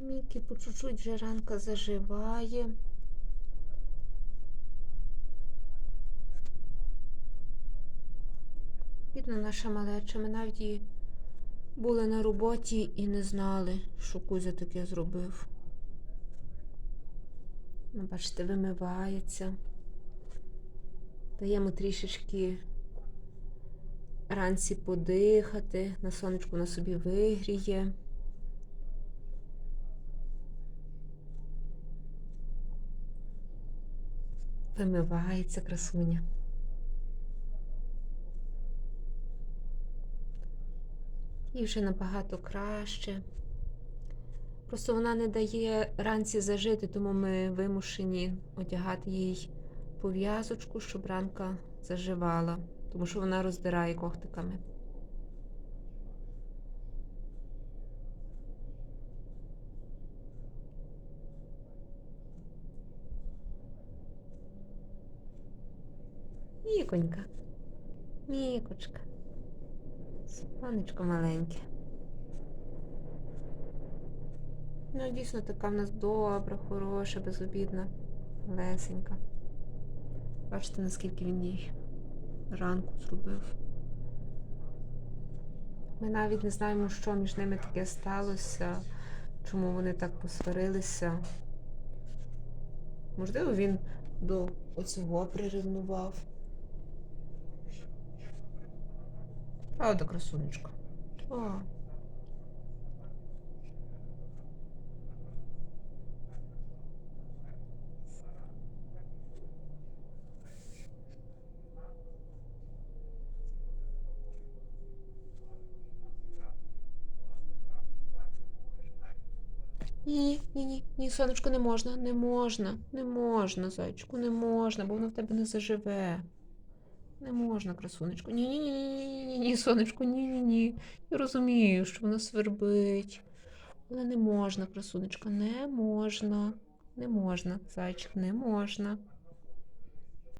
Мікі по чуть-чуть вже ранка заживає. Бідна наша малеча, ми навіть і були на роботі і не знали, що Кузя таке зробив. Ну, бачите, вимивається. Даємо трішечки ранці подихати, на сонечку на собі вигріє. Вимивається красуня. І вже набагато краще. Просто вона не дає ранці зажити, тому ми вимушені одягати їй пов'язочку, щоб ранка заживала, тому що вона роздирає когтиками. Міконька, мікочка, сонечко маленьке. Ну, дійсно така в нас добра, хороша, безобідна, лесенька. Бачите, наскільки він їй ранку зробив. Ми навіть не знаємо, що між ними таке сталося, чому вони так посварилися. Можливо, він до оцього приревнував. Правда, красунечко. О. Ні, ні, ні, ні, сонечко, не можна, не можна, не можна, зайчику, не можна, бо воно в тебе не заживе. Не можна, красунечко. Ні, ні, ні, ні, ні, ні, сонечко, ні, ні, ні. Я розумію, що воно свербить. Але не можна, красунечко, не можна. Не можна, зайчик, не можна.